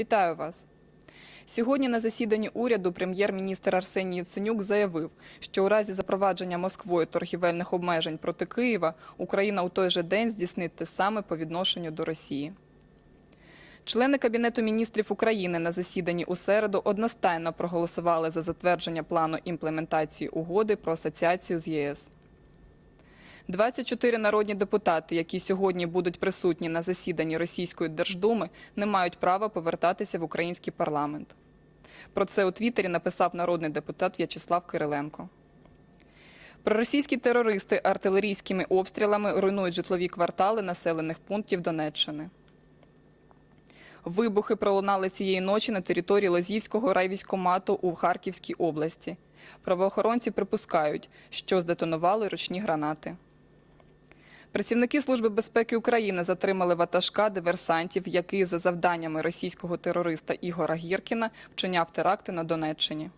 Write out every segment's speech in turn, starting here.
Вітаю вас. Сьогодні на засіданні уряду прем'єр-міністр Арсеній Яценюк заявив, що у разі запровадження Москвою торгівельних обмежень проти Києва Україна у той же день здійснить те саме по відношенню до Росії. Члени Кабінету міністрів України на засіданні у середу одностайно проголосували за затвердження плану імплементації угоди про асоціацію з ЄС. 24 народні депутати, які сьогодні будуть присутні на засіданні Російської Держдуми, не мають права повертатися в український парламент. Про це у Твіттері написав народний депутат В'ячеслав Кириленко. Проросійські терористи артилерійськими обстрілами руйнують житлові квартали населених пунктів Донеччини. Вибухи пролунали цієї ночі на території Лозівського райвійськомату у Харківській області. Правоохоронці припускають, що здетонували ручні гранати. Працівники Служби безпеки України затримали ватажка диверсантів, який за завданнями російського терориста Ігора Гіркіна вчиняв теракти на Донеччині.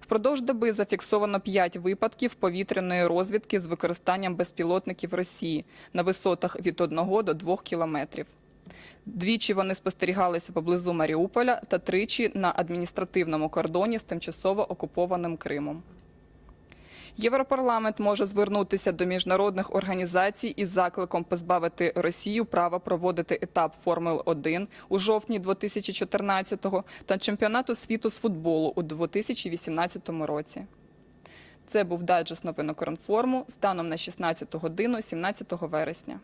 Впродовж доби зафіксовано 5 випадків повітряної розвідки з використанням безпілотників Росії на висотах від 1 до 2 кілометрів. Двічі вони спостерігалися поблизу Маріуполя та тричі на адміністративному кордоні з тимчасово окупованим Кримом. Європарламент може звернутися до міжнародних організацій із закликом позбавити Росію права проводити етап Формул 1 у жовтні 2014-го та чемпіонату світу з футболу у 2018 році. Це був дайджест новин Укрінформу станом на 16 годину 17 вересня.